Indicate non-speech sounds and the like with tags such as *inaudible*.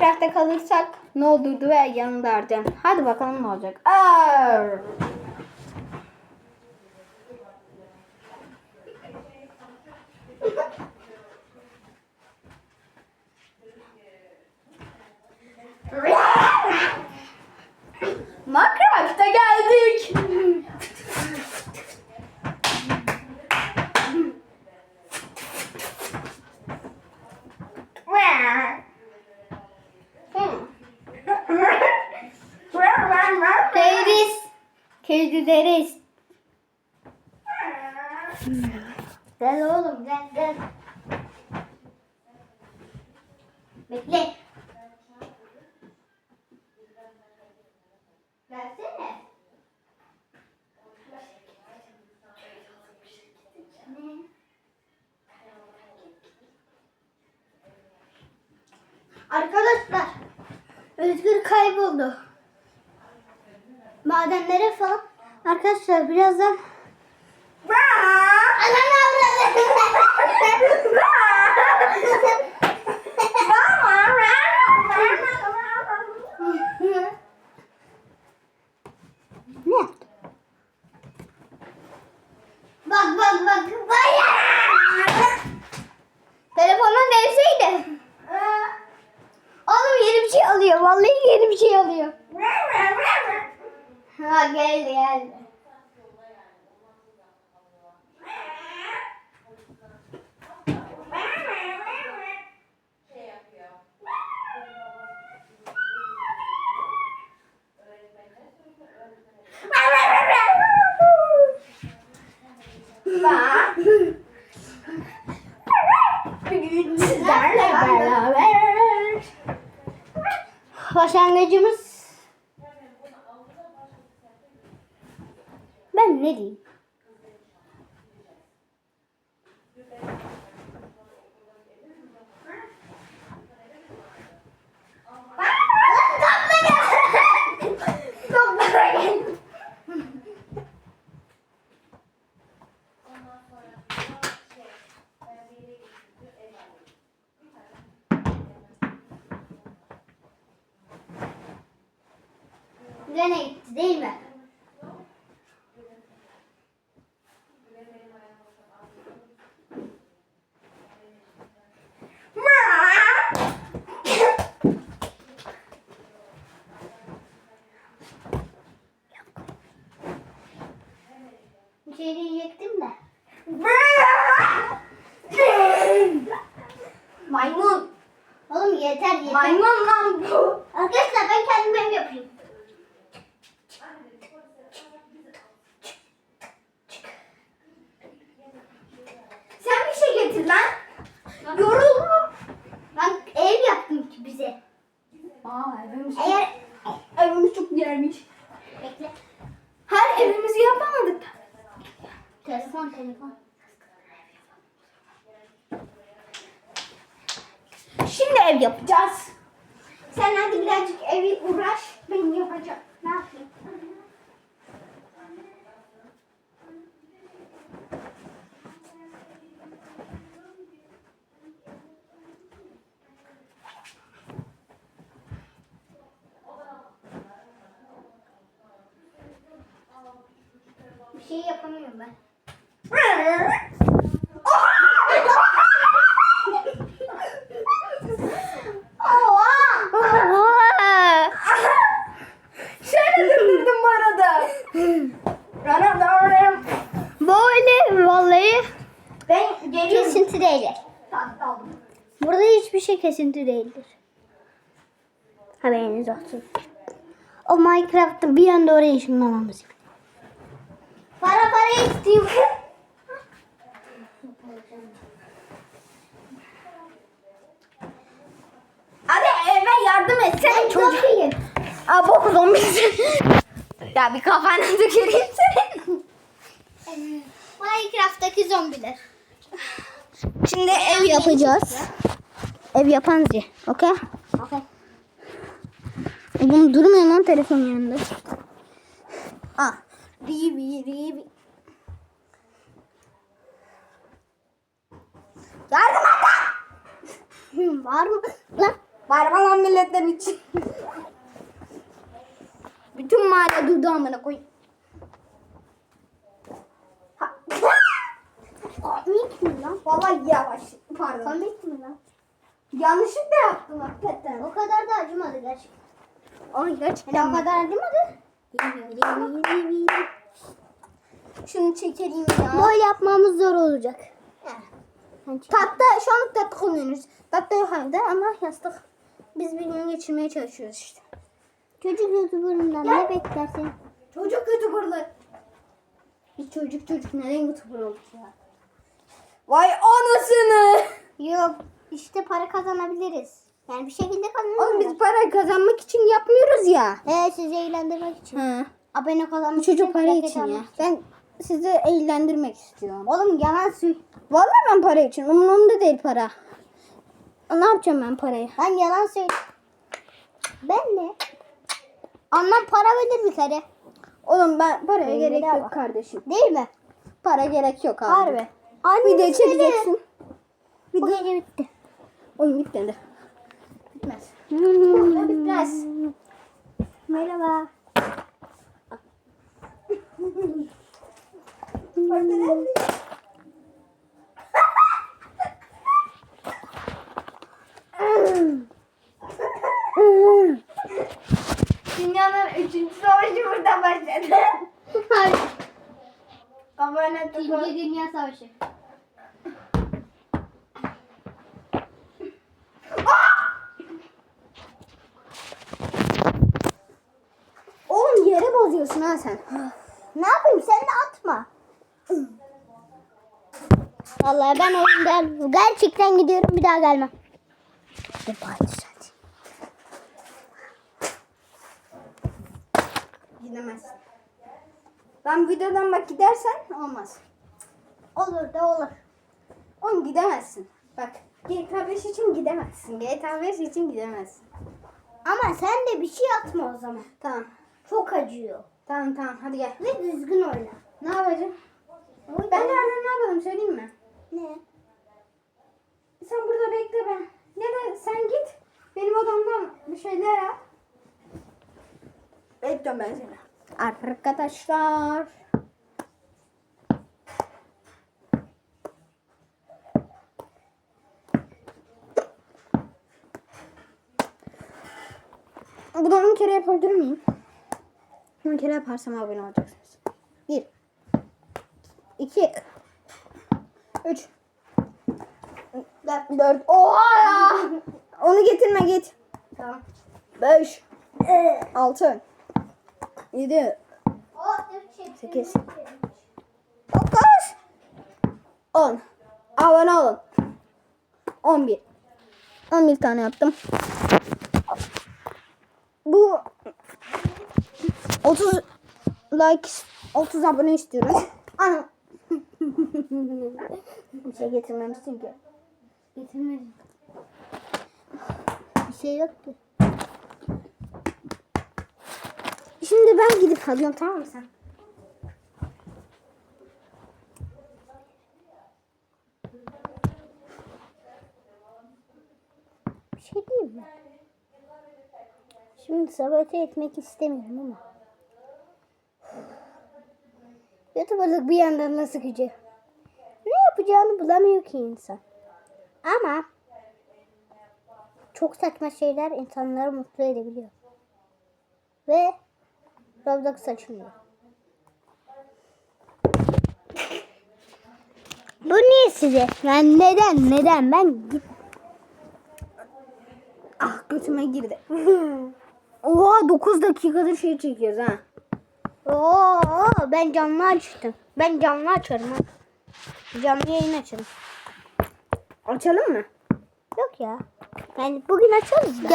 Minecraft'ta kalırsak ne olurdu ve yanında. Hadi bakalım ne olacak. Arr! Kedileriz. Gel oğlum gel gel. Bekle. Gelsene. Ne? Arkadaşlar Özgür kayboldu. Madenlere falan. Arkadaşlar birazdan Ananı avradı. ne yaptı? Bak bak bak. Bayağı. Telefonun devseydi. Oğlum yeni bir şey alıyor. Vallahi yeni bir şey alıyor. Ha geldi. Bak. Bugün sizlerle beraber. Başlangıcımız Ben ne diyeyim? Gene gitti değil? Maymun. Oğlum yeter yeter. Maymun lan bu. Arkadaşlar ben kendim ev yapayım. Sen bir şey getir lan. Yoruldum. Ben ev yaptım ki bize. Aa evimiz, Eğer evimiz çok güzelmiş. bekle. Her evimizi yapamadık. Telefon telefon. Şimdi ev yapacağız. Sen hadi birazcık evi uğraş. Ben yapacağım. Ne yapayım? Bir şey yapamıyorum ben. Oha! Şöyle döndürdüm bu arada. Böyle vallahi Ben geliyorum. kesinti değildir. Burada hiçbir şey kesinti değildir. Haberiniz olsun. O Minecraft'ta bir anda oraya ışınlamamız. Para para istiyor. Hadi eve yardım etsene çocuk. Aa bok zombisi. ya bir kafana tüküreyim senin. Minecraft'taki zombiler. Şimdi ev yapacağız. Ev yapan zi. Okey? Okey. Oğlum durmuyor lan telefon yanında. Ah. Ribi ribi. Yardım. Hı, *laughs* Var mı? Lan Bağırma lan milletten için. Bütün mahalle duydu amına koyayım. Ha. Komik mi lan? Vallahi yavaş. Pardon. Komik mi lan? Yanlışlıkla yaptım hakikaten. O kadar da acımadı gerçekten. Ay gerçekten. Yani o kadar acımadı. Şunu çekelim ya. Böyle yapmamız zor olacak. Tahta şu anlık tahta kullanıyoruz. Tahta yok evde ama yastık. Biz bir gün geçirmeye çalışıyoruz işte. Çocuk youtuberından ne beklersin? Çocuk youtuberlar. Biz çocuk çocuk neden youtuber olduk ya? Vay anasını. Yok işte para kazanabiliriz. Yani bir şekilde Oğlum kazanabiliriz. biz para kazanmak için yapmıyoruz ya. He sizi eğlendirmek için. He. Abone Bu kazanmak çocuk para için ya. Ben sizi eğlendirmek istiyorum. Oğlum yalan söyle. Vallahi ben para için. Umurumda değil para. Ne yapacağım ben parayı? Lan yalan söyle. Ben ne? Annem para verir bir kere. Oğlum ben paraya Benim gerek yok var. kardeşim. Değil mi? Para gerek yok abi. Harbi. Annem Video çekeceksin. Bu gece bitti. Oyun bitmedi. Bitmez. Hmm. Bitmez. Merhaba. Dünyanın üçüncü savaşı burada başladı. Hayır. Abone İkinci Dünya Savaşı. Oğlum yere ha sen. Ne yapayım sen de atma. Vallahi ben oyundan gerçekten gidiyorum bir daha gelmem. Hadi hadi. Gidemezsin. Ben videodan bak gidersen olmaz. Olur da olur. Oğlum gidemezsin. Bak GTA 5 için gidemezsin. GTA 5 için gidemezsin. Ama sen de bir şey atma o zaman. Tamam. Çok acıyor. Tamam tamam hadi gel. Ve düzgün oyna. Ne yapacağım? Ben nereden ne yapalım söyleyeyim mi? Ne? Sen burada bekle ben. Ya da sen git. Benim odamdan bir şeyler al. Bekliyorum ben seni. Arkadaşlar. Bunu 10 kere yapabilir miyim? 10 kere yaparsam abone olacaksınız. 1 2 3 4 Oha ya! Onu getirme git. Tamam. 5 6 7 Sekiz. 9 10 Abone olun. 11 11 tane yaptım. Bu 30 like 30 abone istiyorum. Ana. *laughs* Bir şey getirmemişsin ki. Getirmedim. Bir şey yok ki. Şimdi ben gidip alıyorum tamam mı sen? Bir şey diyeyim mi? Şimdi sabote etmek istemiyorum ama. Youtuberlık bir yandan da sıkıcı. Ne yapacağını bulamıyor ki insan. Ama çok saçma şeyler insanları mutlu edebiliyor. Ve Roblox açılıyor. Bu niye size? Yani neden? Neden? Ben git Ah götüme girdi. *laughs* Oha 9 dakikadır şey çekiyoruz ha. Oo, ben canlı açtım. Ben canlı açarım. Canlı yayın açarım. Açalım mı? Yok ya. Yani bugün açarız. Gel